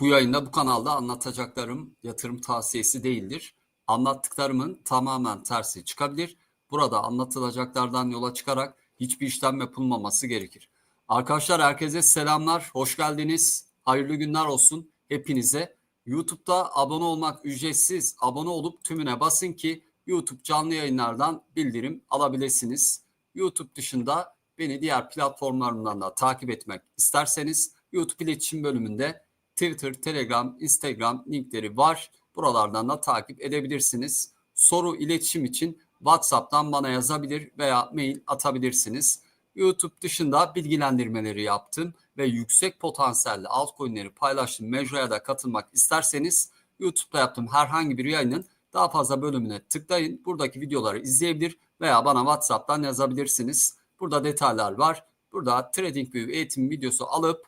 Bu yayında bu kanalda anlatacaklarım yatırım tavsiyesi değildir. Anlattıklarımın tamamen tersi çıkabilir. Burada anlatılacaklardan yola çıkarak hiçbir işlem yapılmaması gerekir. Arkadaşlar herkese selamlar, hoş geldiniz. Hayırlı günler olsun hepinize. YouTube'da abone olmak ücretsiz. Abone olup tümüne basın ki YouTube canlı yayınlardan bildirim alabilirsiniz. YouTube dışında beni diğer platformlarımdan da takip etmek isterseniz YouTube iletişim bölümünde Twitter, Telegram, Instagram linkleri var. Buralardan da takip edebilirsiniz. Soru iletişim için WhatsApp'tan bana yazabilir veya mail atabilirsiniz. YouTube dışında bilgilendirmeleri yaptım ve yüksek potansiyelli altcoin'leri paylaştığım mecraya da katılmak isterseniz YouTube'da yaptığım herhangi bir yayının daha fazla bölümüne tıklayın. Buradaki videoları izleyebilir veya bana WhatsApp'tan yazabilirsiniz. Burada detaylar var. Burada TradingView eğitim videosu alıp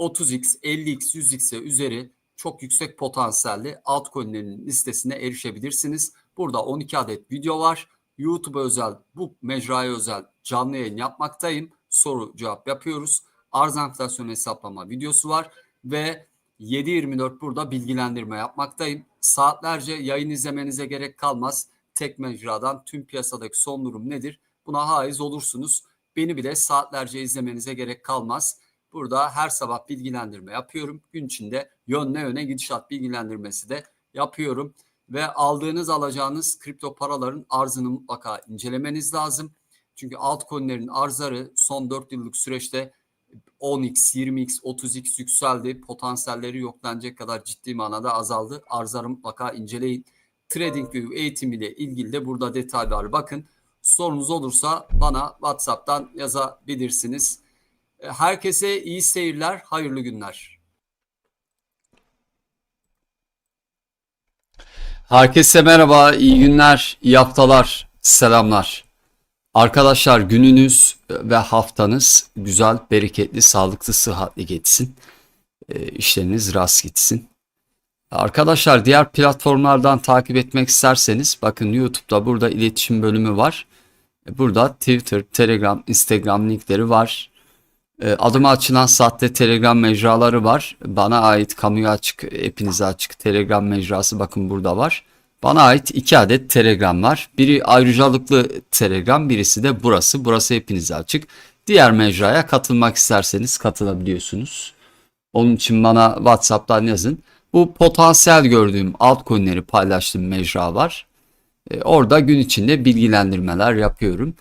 30x, 50x, 100x'e üzeri çok yüksek potansiyelli altcoin'lerin listesine erişebilirsiniz. Burada 12 adet video var. YouTube'a özel, bu mecraya özel canlı yayın yapmaktayım. Soru cevap yapıyoruz. Arz enflasyon hesaplama videosu var ve 7.24 burada bilgilendirme yapmaktayım. Saatlerce yayın izlemenize gerek kalmaz. Tek mecradan tüm piyasadaki son durum nedir? Buna haiz olursunuz. Beni bile saatlerce izlemenize gerek kalmaz. Burada her sabah bilgilendirme yapıyorum. Gün içinde yönle yöne gidişat bilgilendirmesi de yapıyorum. Ve aldığınız alacağınız kripto paraların arzını mutlaka incelemeniz lazım. Çünkü altcoin'lerin arzları son 4 yıllık süreçte 10x, 20x, 30x yükseldi. Potansiyelleri yoklanacak kadar ciddi manada azaldı. Arzları mutlaka inceleyin. TradingView eğitimiyle ilgili de burada detaylar bakın. Sorunuz olursa bana WhatsApp'tan yazabilirsiniz. Herkese iyi seyirler, hayırlı günler. Herkese merhaba, iyi günler, iyi haftalar, selamlar. Arkadaşlar gününüz ve haftanız güzel, bereketli, sağlıklı, sıhhatli geçsin. E, işleriniz rast gitsin. Arkadaşlar diğer platformlardan takip etmek isterseniz bakın YouTube'da burada iletişim bölümü var. Burada Twitter, Telegram, Instagram linkleri var. E, adıma açılan sahte Telegram mecraları var. Bana ait kamuya açık, hepinize açık Telegram mecrası bakın burada var. Bana ait iki adet Telegram var. Biri ayrıcalıklı Telegram, birisi de burası. Burası hepinize açık. Diğer mecraya katılmak isterseniz katılabiliyorsunuz. Onun için bana WhatsApp'tan yazın. Bu potansiyel gördüğüm altcoin'leri paylaştığım mecra var. E, orada gün içinde bilgilendirmeler yapıyorum.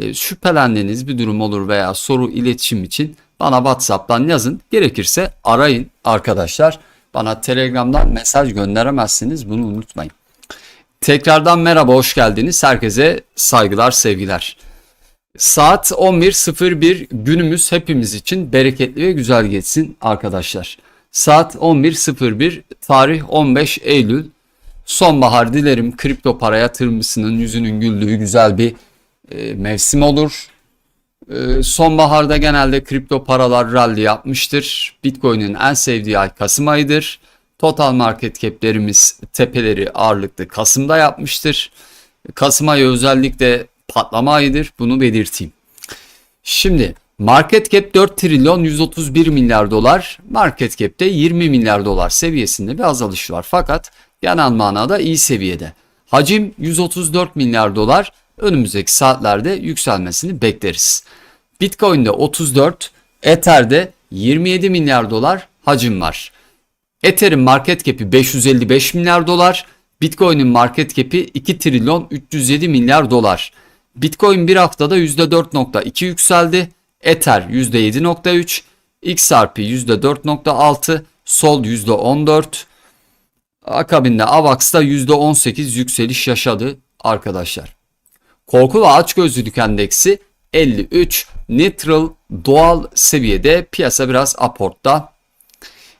E, şüphelendiğiniz bir durum olur veya soru iletişim için bana WhatsApp'tan yazın. Gerekirse arayın arkadaşlar. Bana Telegram'dan mesaj gönderemezsiniz. Bunu unutmayın. Tekrardan merhaba, hoş geldiniz. Herkese saygılar, sevgiler. Saat 11.01 günümüz hepimiz için bereketli ve güzel geçsin arkadaşlar. Saat 11.01 tarih 15 Eylül. Sonbahar dilerim kripto para yatırımcısının yüzünün güldüğü güzel bir e, mevsim olur. E, sonbaharda genelde kripto paralar rally yapmıştır. Bitcoin'in en sevdiği ay Kasım ayıdır. Total market cap'lerimiz tepeleri ağırlıklı Kasım'da yapmıştır. Kasım ayı özellikle patlama ayıdır. Bunu belirteyim. Şimdi market cap 4 trilyon 131 milyar dolar. Market cap'te 20 milyar dolar seviyesinde bir azalış var. Fakat genel manada iyi seviyede. Hacim 134 milyar dolar. Önümüzdeki saatlerde yükselmesini bekleriz. Bitcoin'de 34, Ether'de 27 milyar dolar hacim var. Ether'in market cap'i 555 milyar dolar. Bitcoin'in market cap'i 2 trilyon 307 milyar dolar. Bitcoin bir haftada %4.2 yükseldi. Ether %7.3, XRP %4.6, Sol %14. Akabinde AVAX'da %18 yükseliş yaşadı arkadaşlar. Korku ve açgözlülük endeksi 53 neutral doğal seviyede piyasa biraz aportta.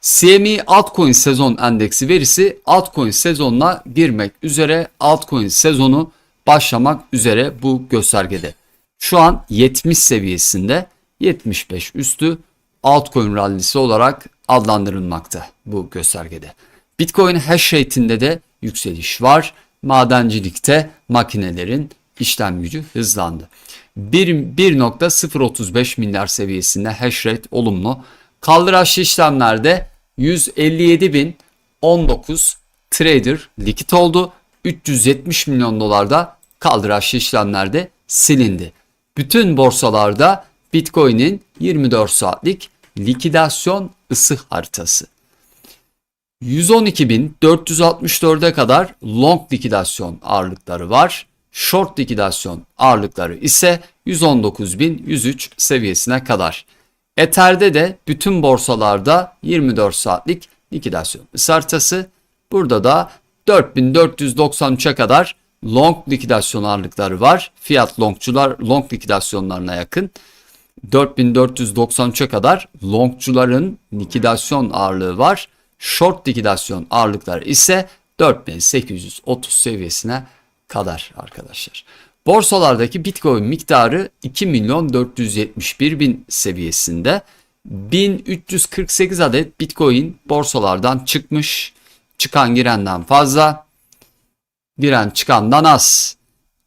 CME altcoin sezon endeksi verisi altcoin sezonuna girmek üzere altcoin sezonu başlamak üzere bu göstergede. Şu an 70 seviyesinde 75 üstü altcoin rallisi olarak adlandırılmakta bu göstergede. Bitcoin hash rate'inde de yükseliş var. Madencilikte makinelerin işlem gücü hızlandı. 1.035 milyar seviyesinde hash rate olumlu. Kaldıraçlı işlemlerde 157.019 trader likit oldu. 370 milyon dolar da kaldıraçlı işlemlerde silindi. Bütün borsalarda Bitcoin'in 24 saatlik likidasyon ısı haritası. 112.464'e kadar long likidasyon ağırlıkları var. Short likidasyon ağırlıkları ise 119.103 seviyesine kadar. Ether'de de bütün borsalarda 24 saatlik likidasyon ısı haritası. Burada da 4493'e kadar long likidasyon ağırlıkları var. Fiyat longçular long likidasyonlarına yakın. 4493'e kadar longçuların likidasyon ağırlığı var. Short likidasyon ağırlıkları ise 4830 seviyesine kadar arkadaşlar. Borsalardaki Bitcoin miktarı 2 milyon 471 bin seviyesinde. 1348 adet Bitcoin borsalardan çıkmış. Çıkan girenden fazla. Giren çıkandan az.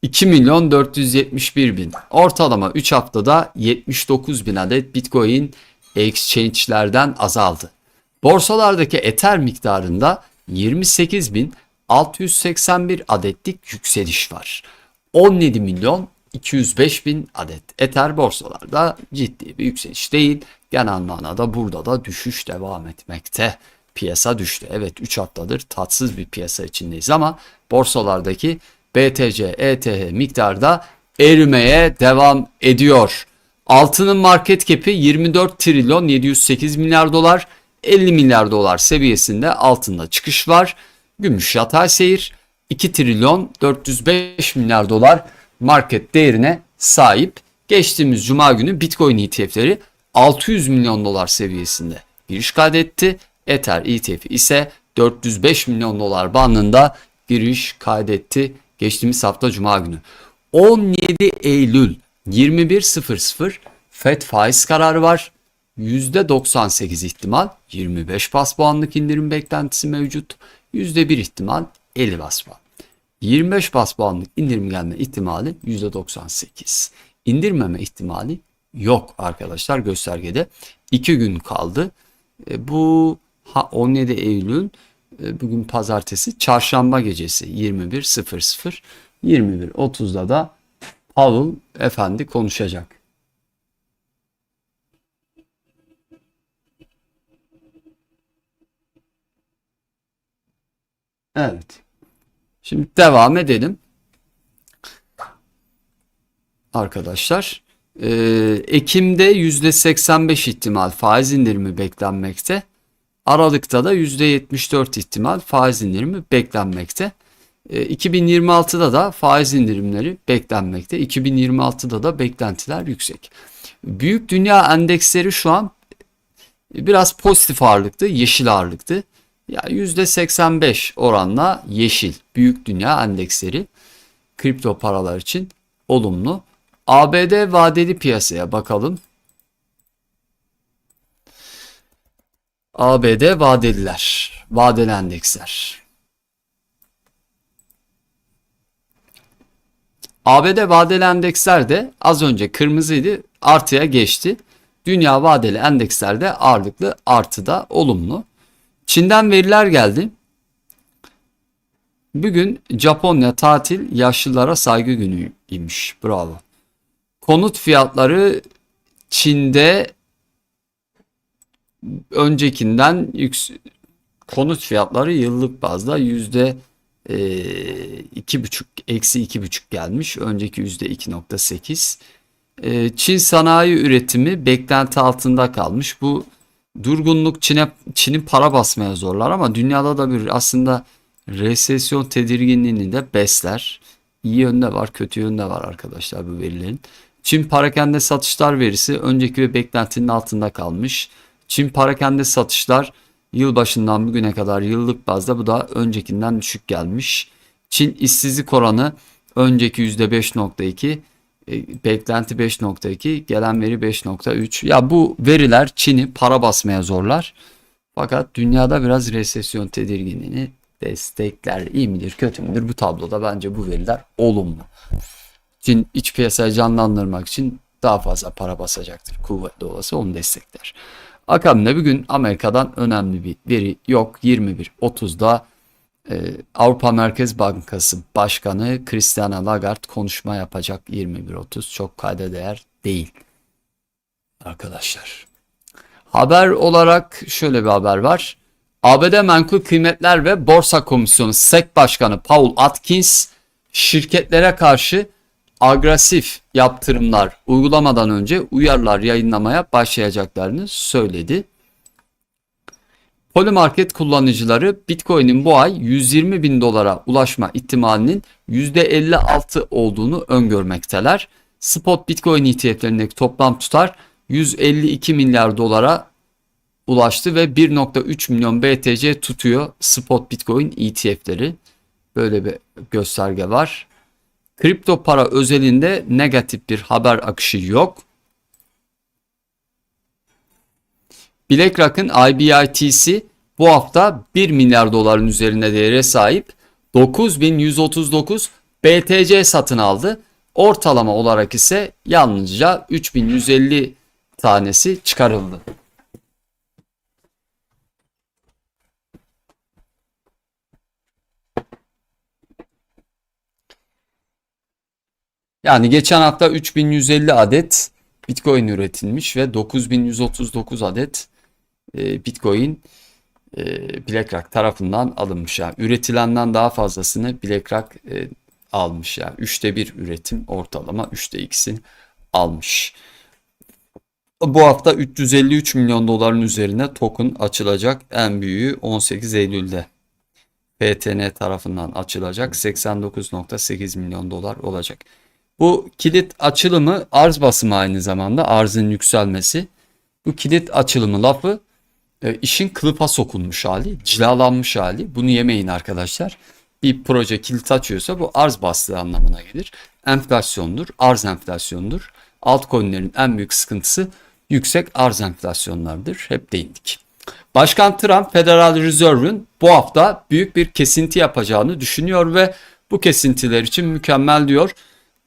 2 milyon 471 bin. Ortalama 3 haftada 79 bin adet Bitcoin exchange'lerden azaldı. Borsalardaki Ether miktarında 28.681 adetlik yükseliş var. 17 milyon 205 bin adet Ether borsalarda ciddi bir yükseliş değil. Genel manada burada da düşüş devam etmekte. Piyasa düştü. Evet 3 haftadır tatsız bir piyasa içindeyiz ama borsalardaki BTC, ETH miktarda erimeye devam ediyor. Altının market cap'i 24 trilyon 708 milyar dolar. 50 milyar dolar seviyesinde altında çıkış var. Gümüş yatay seyir 2 trilyon 405 milyar dolar market değerine sahip. Geçtiğimiz cuma günü Bitcoin ETF'leri 600 milyon dolar seviyesinde giriş kaydetti. Ether ETF ise 405 milyon dolar bandında giriş kaydetti geçtiğimiz hafta cuma günü. 17 Eylül 21.00 FED faiz kararı var. %98 ihtimal 25 bas puanlık indirim beklentisi mevcut. %1 ihtimal 50 bas puan. 25 bas puanlık indirim gelme ihtimali %98. İndirmeme ihtimali yok arkadaşlar göstergede. 2 gün kaldı. E, bu 17 Eylül e, bugün pazartesi çarşamba gecesi 21.00 21.30'da da Powell efendi konuşacak. Evet. Şimdi devam edelim. Arkadaşlar. Ee, Ekim'de %85 ihtimal faiz indirimi beklenmekte. Aralık'ta da %74 ihtimal faiz indirimi beklenmekte. E, 2026'da da faiz indirimleri beklenmekte. 2026'da da beklentiler yüksek. Büyük dünya endeksleri şu an biraz pozitif ağırlıklı, yeşil ağırlıklı. Ya %85 oranla yeşil büyük dünya endeksleri kripto paralar için olumlu. ABD vadeli piyasaya bakalım. ABD vadeliler, vadeli endeksler. ABD vadeli endeksler de az önce kırmızıydı, artıya geçti. Dünya vadeli endekslerde ağırlıklı artıda olumlu. Çin'den veriler geldi. Bugün Japonya tatil yaşlılara saygı günüymiş. Bravo. Konut fiyatları Çin'de öncekinden yüksek konut fiyatları yıllık bazda yüzde e, iki buçuk eksi iki buçuk gelmiş. Önceki yüzde iki nokta sekiz. E, Çin sanayi üretimi beklenti altında kalmış. Bu durgunluk Çin'e Çin'in para basmaya zorlar ama dünyada da bir aslında resesyon tedirginliğini de besler. İyi yönde var, kötü yönde var arkadaşlar bu verilerin. Çin parakende satışlar verisi önceki ve beklentinin altında kalmış. Çin parakende satışlar yılbaşından bugüne kadar yıllık bazda bu da öncekinden düşük gelmiş. Çin işsizlik oranı önceki %5.2 e, beklenti 5.2 gelen veri 5.3 ya bu veriler Çin'i para basmaya zorlar. Fakat dünyada biraz resesyon tedirginliğini destekler. İyi midir kötü müdür? Bu tabloda bence bu veriler olumlu. Çin iç piyasayı canlandırmak için daha fazla para basacaktır. Kuvvetli olası onu destekler. Akabinde bugün Amerika'dan önemli bir veri yok. 21.30'da e, Avrupa Merkez Bankası Başkanı Christiane Lagarde konuşma yapacak 21.30 çok kayda değer değil arkadaşlar. Haber olarak şöyle bir haber var. ABD Menkul Kıymetler ve Borsa Komisyonu SEC Başkanı Paul Atkins şirketlere karşı agresif yaptırımlar uygulamadan önce uyarılar yayınlamaya başlayacaklarını söyledi. Polymarket kullanıcıları Bitcoin'in bu ay 120 bin dolara ulaşma ihtimalinin %56 olduğunu öngörmekteler. Spot Bitcoin ETF'lerindeki toplam tutar 152 milyar dolara ulaştı ve 1.3 milyon BTC tutuyor spot Bitcoin ETF'leri. Böyle bir gösterge var. Kripto para özelinde negatif bir haber akışı yok. BlackRock'ın IBITC bu hafta 1 milyar doların üzerinde değere sahip 9139 BTC satın aldı. Ortalama olarak ise yalnızca 3150 tanesi çıkarıldı. Yani geçen hafta 3150 adet Bitcoin üretilmiş ve 9139 adet e, Bitcoin e, BlackRock tarafından alınmış. Yani üretilenden daha fazlasını BlackRock e, almış. Yani üçte bir üretim ortalama üçte ikisini almış. Bu hafta 353 milyon doların üzerine token açılacak. En büyüğü 18 Eylül'de. PTN tarafından açılacak 89.8 milyon dolar olacak. Bu kilit açılımı arz basımı aynı zamanda arzın yükselmesi. Bu kilit açılımı lafı e, işin kılıfa sokulmuş hali, cilalanmış hali. Bunu yemeyin arkadaşlar. Bir proje kilit açıyorsa bu arz bastığı anlamına gelir. Enflasyondur, arz enflasyonudur. Altcoin'lerin en büyük sıkıntısı yüksek arz enflasyonlardır. Hep değindik. Başkan Trump Federal Reserve'ün bu hafta büyük bir kesinti yapacağını düşünüyor ve bu kesintiler için mükemmel diyor.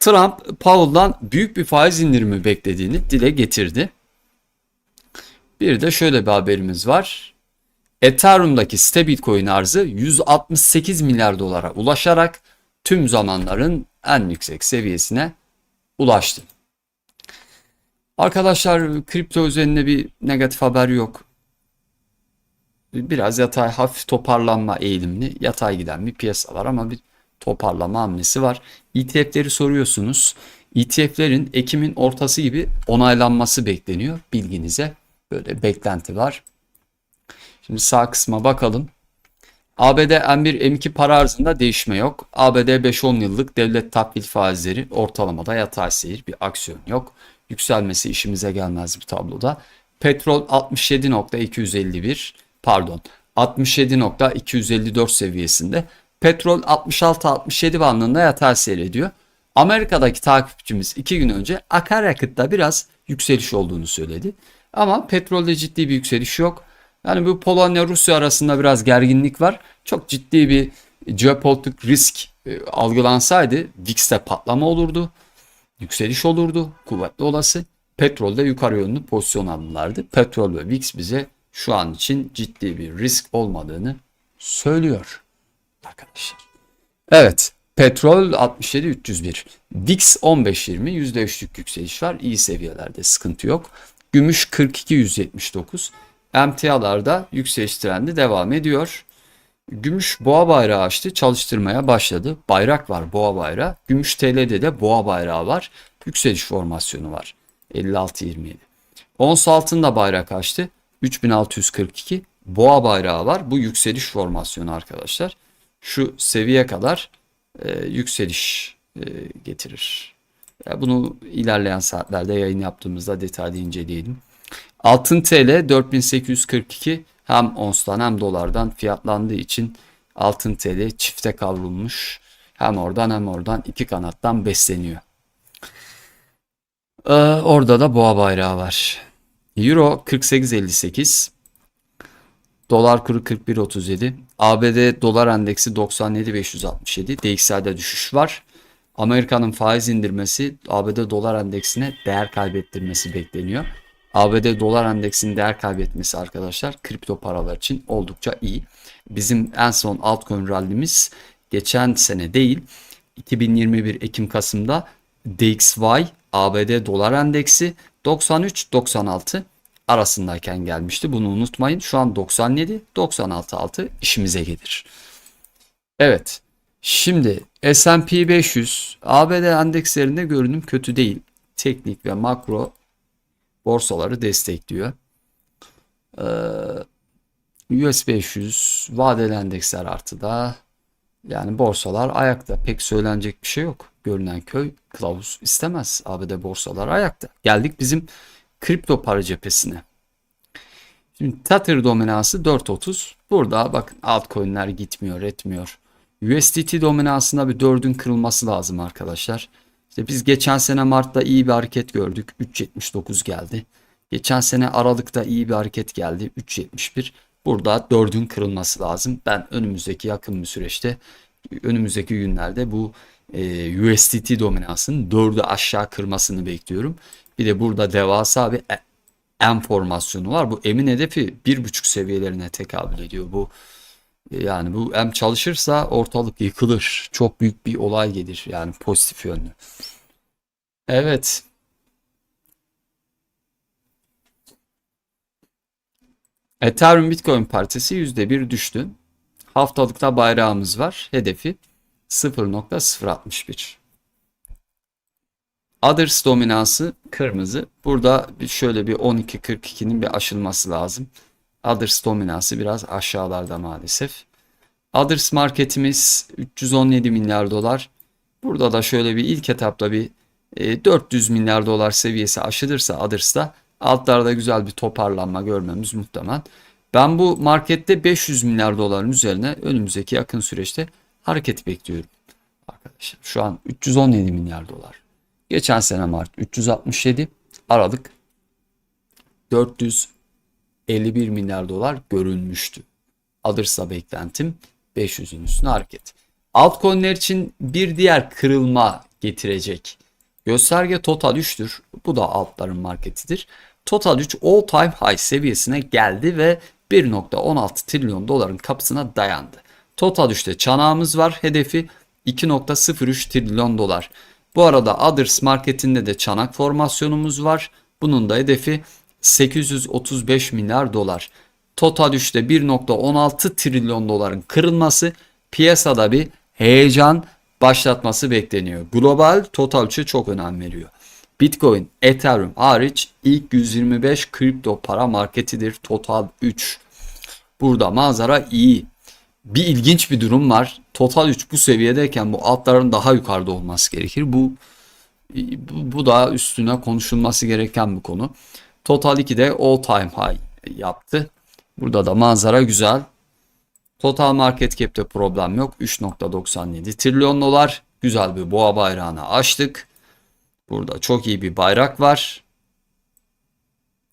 Trump Powell'dan büyük bir faiz indirimi beklediğini dile getirdi. Bir de şöyle bir haberimiz var. Ethereum'daki stablecoin arzı 168 milyar dolara ulaşarak tüm zamanların en yüksek seviyesine ulaştı. Arkadaşlar kripto üzerinde bir negatif haber yok. Biraz yatay hafif toparlanma eğilimli yatay giden bir piyasa var ama bir toparlama hamlesi var. ETF'leri soruyorsunuz. ETF'lerin Ekim'in ortası gibi onaylanması bekleniyor bilginize. Böyle beklenti var. Şimdi sağ kısma bakalım. ABD M1 M2 para arzında değişme yok. ABD 5-10 yıllık devlet tahvil faizleri ortalamada yatay seyir bir aksiyon yok. Yükselmesi işimize gelmez bir tabloda. Petrol 67.251 pardon 67.254 seviyesinde. Petrol 66-67 bandında yatay seyrediyor. Amerika'daki takipçimiz 2 gün önce akaryakıtta biraz yükseliş olduğunu söyledi. Ama petrolde ciddi bir yükseliş yok. Yani bu Polonya-Rusya arasında biraz gerginlik var. Çok ciddi bir jeopolitik risk e, algılansaydı VIX'te patlama olurdu. Yükseliş olurdu. Kuvvetli olası. Petrolde yukarı yönlü pozisyon alırlardı. Petrol ve VIX bize şu an için ciddi bir risk olmadığını söylüyor arkadaşlar. Evet. Petrol 67 301. VIX 15 20 %3'lük yükseliş var. İyi seviyelerde sıkıntı yok. Gümüş 42 179. Emtialarda yükseliş trendi devam ediyor. Gümüş boğa bayrağı açtı. Çalıştırmaya başladı. Bayrak var boğa bayrağı. Gümüş TL'de de boğa bayrağı var. Yükseliş formasyonu var. 56-27. Ons altında bayrak açtı. 3642. Boğa bayrağı var. Bu yükseliş formasyonu arkadaşlar. Şu seviye kadar e, yükseliş e, getirir. Bunu ilerleyen saatlerde yayın yaptığımızda detaylı inceleyelim. Altın TL 4842 hem onstan hem dolardan fiyatlandığı için altın TL çifte kavrulmuş. Hem oradan hem oradan iki kanattan besleniyor. Ee, orada da boğa bayrağı var. Euro 48.58. Dolar kuru 41.37. ABD dolar endeksi 97.567. DXY'de düşüş var. Amerika'nın faiz indirmesi ABD dolar endeksine değer kaybettirmesi bekleniyor. ABD dolar endeksinin değer kaybetmesi arkadaşlar kripto paralar için oldukça iyi. Bizim en son altcoin rallimiz geçen sene değil 2021 Ekim Kasım'da DXY ABD dolar endeksi 93-96 arasındayken gelmişti. Bunu unutmayın. Şu an 97 96 altı işimize gelir. Evet. Şimdi S&P 500 ABD endekslerinde görünüm kötü değil. Teknik ve makro borsaları destekliyor. Ee, US 500 vadeli endeksler artıda. Yani borsalar ayakta. Pek söylenecek bir şey yok. Görünen köy kılavuz istemez. ABD borsalar ayakta. Geldik bizim kripto para cephesine. Şimdi Tether dominansı 4.30. Burada bakın altcoin'ler gitmiyor, etmiyor. USDT dominansında bir 4'ün kırılması lazım arkadaşlar. İşte biz geçen sene Mart'ta iyi bir hareket gördük. 3.79 geldi. Geçen sene Aralık'ta iyi bir hareket geldi. 3.71. Burada 4'ün kırılması lazım. Ben önümüzdeki yakın bir süreçte önümüzdeki günlerde bu e, USDT dominansının 4'ü aşağı kırmasını bekliyorum. Bir de burada devasa bir M formasyonu var. Bu M'in hedefi 1.5 seviyelerine tekabül ediyor. Bu yani bu M çalışırsa ortalık yıkılır. Çok büyük bir olay gelir yani pozitif yönlü. Evet. Ethereum Bitcoin partisi %1 düştü. Haftalıkta bayrağımız var. Hedefi 0.061. Others dominansı kırmızı. Burada şöyle bir 12.42'nin bir aşılması lazım. Others dominansı biraz aşağılarda maalesef. Others marketimiz 317 milyar dolar. Burada da şöyle bir ilk etapta bir 400 milyar dolar seviyesi aşılırsa Others'ta altlarda güzel bir toparlanma görmemiz muhtemel. Ben bu markette 500 milyar doların üzerine önümüzdeki yakın süreçte hareket bekliyorum. Arkadaşlar şu an 317 milyar dolar. Geçen sene Mart 367, Aralık 451 milyar dolar görülmüştü. Alırsa beklentim 500'ün üstüne hareket. Altcoin'ler için bir diğer kırılma getirecek. Gösterge Total 3'tür. Bu da altların marketidir. Total 3 all time high seviyesine geldi ve 1.16 trilyon doların kapısına dayandı. Total 3'te çanağımız var. Hedefi 2.03 trilyon dolar. Bu arada Others marketinde de çanak formasyonumuz var. Bunun da hedefi 835 milyar dolar. Total 3'te 1.16 trilyon doların kırılması piyasada bir heyecan başlatması bekleniyor. Global Total 3'e çok önem veriyor. Bitcoin, Ethereum hariç ilk 125 kripto para marketidir Total 3. Burada manzara iyi. Bir ilginç bir durum var. Total 3 bu seviyedeyken bu altların daha yukarıda olması gerekir. Bu bu, bu da üstüne konuşulması gereken bir konu. Total 2 de all time high yaptı. Burada da manzara güzel. Total market cap'te problem yok. 3.97 trilyon dolar. Güzel bir boğa bayrağını açtık. Burada çok iyi bir bayrak var.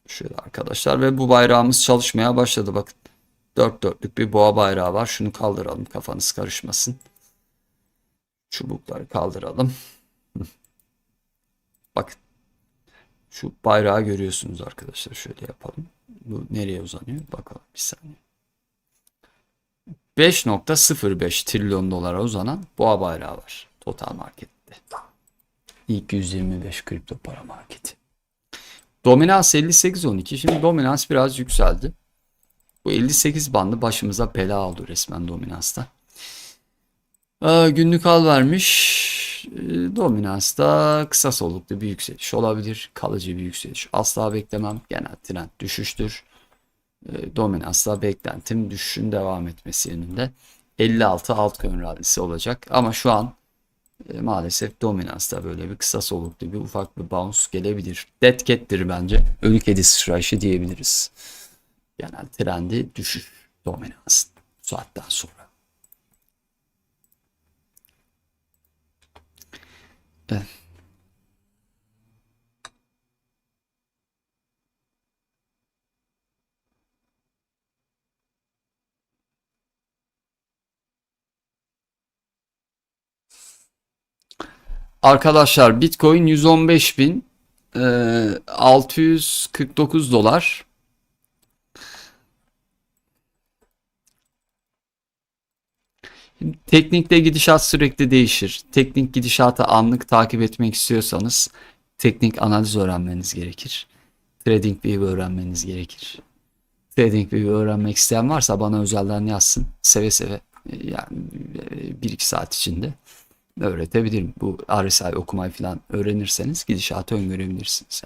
Şöyle arkadaşlar ve bu bayrağımız çalışmaya başladı. Bakın dört dörtlük bir boğa bayrağı var. Şunu kaldıralım kafanız karışmasın. Çubukları kaldıralım. Bakın. Şu bayrağı görüyorsunuz arkadaşlar. Şöyle yapalım. Bu nereye uzanıyor? Bakalım bir saniye. 5.05 trilyon dolara uzanan boğa bayrağı var. Total markette. İlk 125 kripto para marketi. Dominans 58.12. Şimdi dominans biraz yükseldi. Bu 58 bandı başımıza bela oldu resmen dominansta. Ee, günlük al vermiş. Ee, dominansta kısa soluklu bir yükseliş olabilir. Kalıcı bir yükseliş. Asla beklemem. Genel trend düşüştür. Ee, dominansta beklentim düşüşün devam etmesi yönünde. 56 altcoin rallisi olacak. Ama şu an e, maalesef dominansta böyle bir kısa soluklu bir ufak bir bounce gelebilir. Dead cat'tir bence. Ölü kedi sıçrayışı diyebiliriz. Genel trendi düşüş dominans saatten sonra. Evet. Arkadaşlar Bitcoin 115 bin Ee, 649 dolar. Teknikte gidişat sürekli değişir. Teknik gidişatı anlık takip etmek istiyorsanız teknik analiz öğrenmeniz gerekir. TradingView öğrenmeniz gerekir. TradingView öğrenmek isteyen varsa bana özelden yazsın. Seve seve yani 1-2 saat içinde öğretebilirim. Bu RSI okumayı falan öğrenirseniz gidişatı öngörebilirsiniz.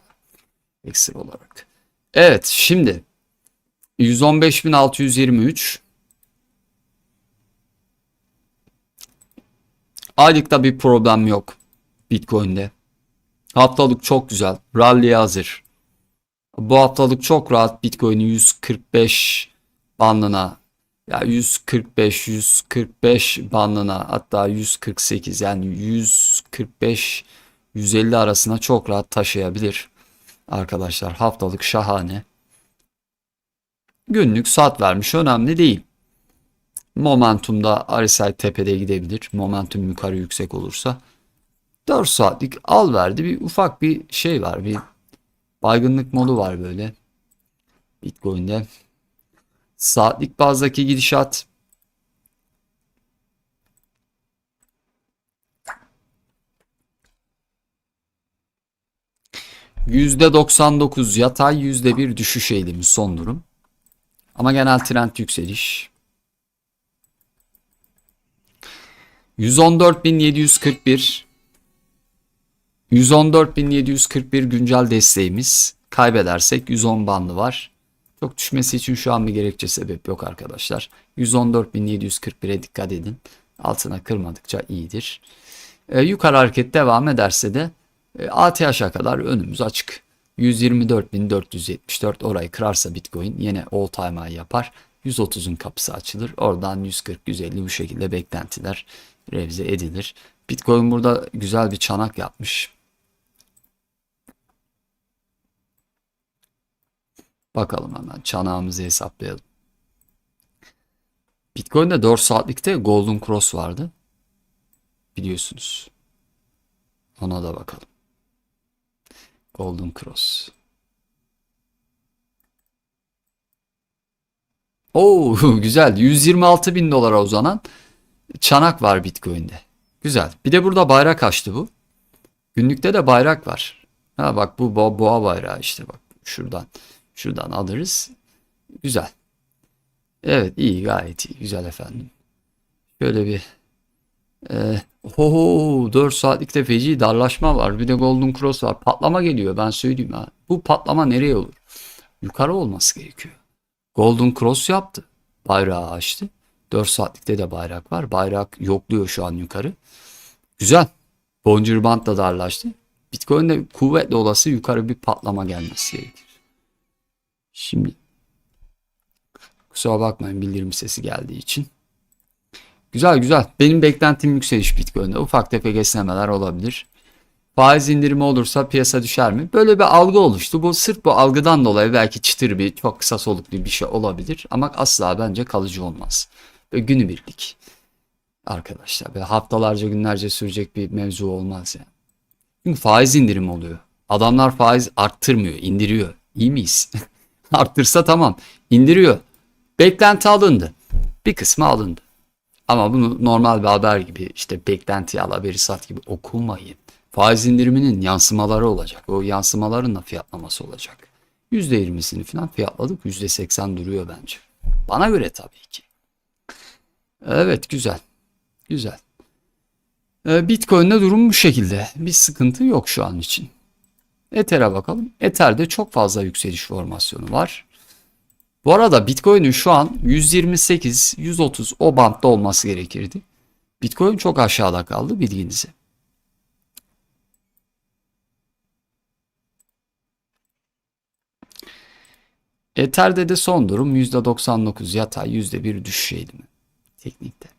Ekstra olarak. Evet şimdi 115.623 Aylıkta bir problem yok Bitcoin'de. Haftalık çok güzel. Rally'ye hazır. Bu haftalık çok rahat Bitcoin'i 145 bandına ya 145 145 bandına hatta 148 yani 145 150 arasına çok rahat taşıyabilir. Arkadaşlar haftalık şahane. Günlük saat vermiş önemli değil. Momentumda RSI tepede gidebilir. Momentum yukarı yüksek olursa. 4 saatlik al verdi. Bir ufak bir şey var. Bir baygınlık modu var böyle. Bitcoin'de. Saatlik bazdaki gidişat %99 yatay %1 düşüş eğilimi son durum. Ama genel trend yükseliş. 114.741 114.741 güncel desteğimiz. Kaybedersek 110 bandı var. Çok düşmesi için şu an bir gerekçe sebep yok arkadaşlar. 114.741'e dikkat edin. Altına kırmadıkça iyidir. E, yukarı hareket devam ederse de e, ATH'a kadar önümüz açık. 124.474 orayı kırarsa Bitcoin yine all time high yapar. 130'un kapısı açılır. Oradan 140-150 bu şekilde beklentiler revize edilir. Bitcoin burada güzel bir çanak yapmış. Bakalım hemen çanağımızı hesaplayalım. Bitcoin'de 4 saatlikte Golden Cross vardı. Biliyorsunuz. Ona da bakalım. Golden Cross. Oo güzel. 126 bin dolara uzanan çanak var Bitcoin'de. Güzel. Bir de burada bayrak açtı bu. Günlükte de bayrak var. Ha bak bu boğa bayrağı işte bak şuradan. Şuradan alırız. Güzel. Evet iyi gayet iyi. Güzel efendim. Şöyle bir e, oho 4 saatlikte feci darlaşma var. Bir de Golden Cross var. Patlama geliyor ben söyleyeyim ha. Bu patlama nereye olur? Yukarı olması gerekiyor. Golden Cross yaptı. Bayrağı açtı. 4 saatlikte de bayrak var. Bayrak yokluyor şu an yukarı. Güzel. Bollinger Band da darlaştı. Bitcoin'de kuvvetli olası yukarı bir patlama gelmesi gerekir. Şimdi kusura bakmayın bildirim sesi geldiği için. Güzel güzel. Benim beklentim yükseliş Bitcoin'de. Ufak tefek esnemeler olabilir. Faiz indirimi olursa piyasa düşer mi? Böyle bir algı oluştu. Bu sırf bu algıdan dolayı belki çıtır bir çok kısa soluklu bir şey olabilir. Ama asla bence kalıcı olmaz. Böyle günübirlik. Arkadaşlar böyle haftalarca günlerce sürecek bir mevzu olmaz yani. Çünkü faiz indirimi oluyor. Adamlar faiz arttırmıyor, indiriyor. İyi miyiz? Arttırsa tamam. İndiriyor. Beklenti alındı. Bir kısmı alındı. Ama bunu normal bir haber gibi işte beklenti al haberi sat gibi okumayın. Faiz indiriminin yansımaları olacak. O yansımaların da fiyatlaması olacak. %20'sini falan fiyatladık. %80 duruyor bence. Bana göre tabii ki. Evet güzel. Güzel. Ee, Bitcoin'de durum bu şekilde. Bir sıkıntı yok şu an için. Ether'e bakalım. Ether'de çok fazla yükseliş formasyonu var. Bu arada Bitcoin'in şu an 128, 130 o bantta olması gerekirdi. Bitcoin çok aşağıda kaldı bilginize. Ether'de de son durum %99 yatay %1 düşüş eğilimi teknikte.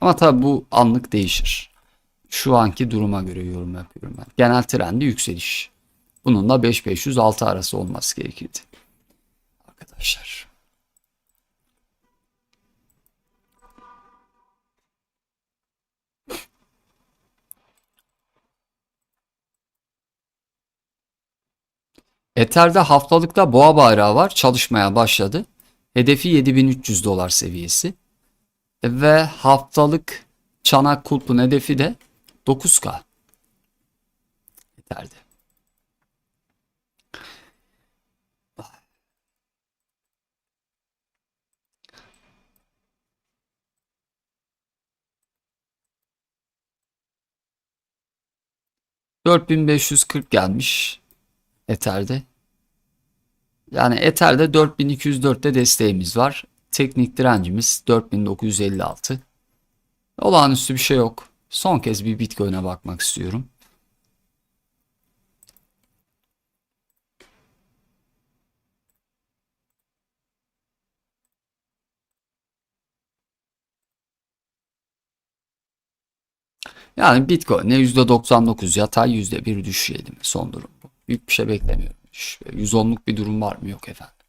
Ama tabi bu anlık değişir. Şu anki duruma göre yorum yapıyorum ben. Genel trendi yükseliş. Bunun da 5500-6 arası olması gerekirdi. Arkadaşlar. Ether'de haftalıkta boğa bayrağı var. Çalışmaya başladı. Hedefi 7300 dolar seviyesi. Ve haftalık çanak kulpun hedefi de 9K. Ether'de. ...4540 gelmiş Ether'de. Yani Ether'de 4204'te desteğimiz var. Teknik direncimiz 4956. Olağanüstü bir şey yok. Son kez bir Bitcoin'e bakmak istiyorum. Yani Bitcoin'e %99 yatay %1 düşüş mi? Son durum bu. Büyük bir şey beklemiyorum. 110'luk bir durum var mı? Yok efendim.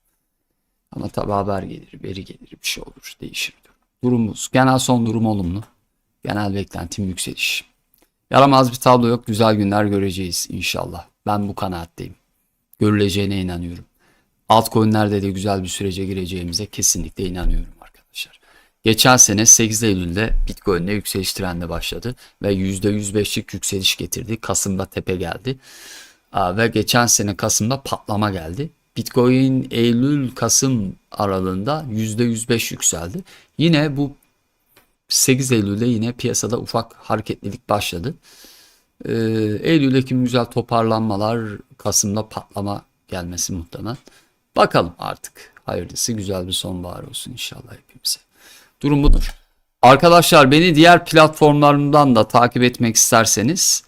Ama tabi haber gelir, veri gelir, bir şey olur, değişir. Durumumuz, genel son durum olumlu. Genel beklentim yükseliş. Yaramaz bir tablo yok, güzel günler göreceğiz inşallah. Ben bu kanaatteyim. Görüleceğine inanıyorum. Altcoin'lerde de güzel bir sürece gireceğimize kesinlikle inanıyorum arkadaşlar. Geçen sene 8 Eylül'de Bitcoin'de yükseliş trendi başladı ve %105'lik yükseliş getirdi. Kasım'da tepe geldi. Ve geçen sene Kasım'da patlama geldi. Bitcoin Eylül-Kasım aralığında %105 yükseldi. Yine bu 8 Eylül'de yine piyasada ufak hareketlilik başladı. Ee, Eylül-Ekim güzel toparlanmalar, Kasım'da patlama gelmesi muhtemelen. Bakalım artık. Hayırlısı güzel bir sonbahar olsun inşallah hepimize. Durum budur. Arkadaşlar beni diğer platformlarından da takip etmek isterseniz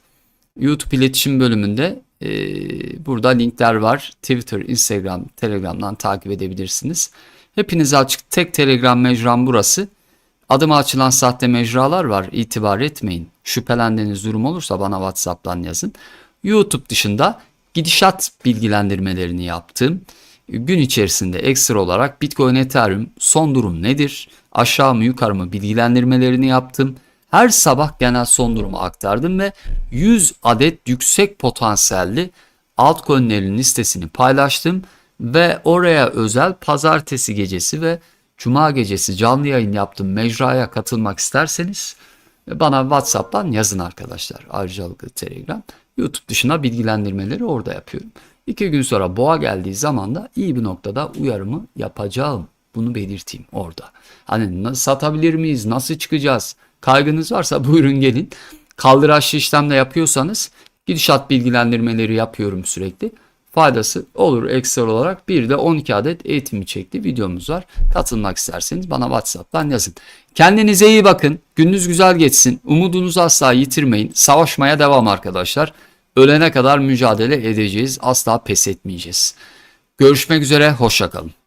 YouTube iletişim bölümünde ee, burada linkler var. Twitter, Instagram, Telegram'dan takip edebilirsiniz. Hepinize açık tek Telegram mecram burası. Adıma açılan sahte mecralar var. İtibar etmeyin. Şüphelendiğiniz durum olursa bana WhatsApp'tan yazın. YouTube dışında gidişat bilgilendirmelerini yaptım. Gün içerisinde ekstra olarak Bitcoin Ethereum son durum nedir? Aşağı mı yukarı mı bilgilendirmelerini yaptım her sabah genel son durumu aktardım ve 100 adet yüksek potansiyelli altcoin'lerin listesini paylaştım ve oraya özel pazartesi gecesi ve cuma gecesi canlı yayın yaptım mecraya katılmak isterseniz bana WhatsApp'tan yazın arkadaşlar. Ayrıcalıklı Telegram. YouTube dışında bilgilendirmeleri orada yapıyorum. İki gün sonra boğa geldiği zaman da iyi bir noktada uyarımı yapacağım. Bunu belirteyim orada. Hani satabilir miyiz? Nasıl çıkacağız? Kaygınız varsa buyurun gelin. Kaldıraçlı işlemle yapıyorsanız gidişat bilgilendirmeleri yapıyorum sürekli. Faydası olur ekstra olarak. Bir de 12 adet eğitimi çekti videomuz var. Katılmak isterseniz bana WhatsApp'tan yazın. Kendinize iyi bakın. Gününüz güzel geçsin. Umudunuzu asla yitirmeyin. Savaşmaya devam arkadaşlar. Ölene kadar mücadele edeceğiz. Asla pes etmeyeceğiz. Görüşmek üzere. Hoşçakalın.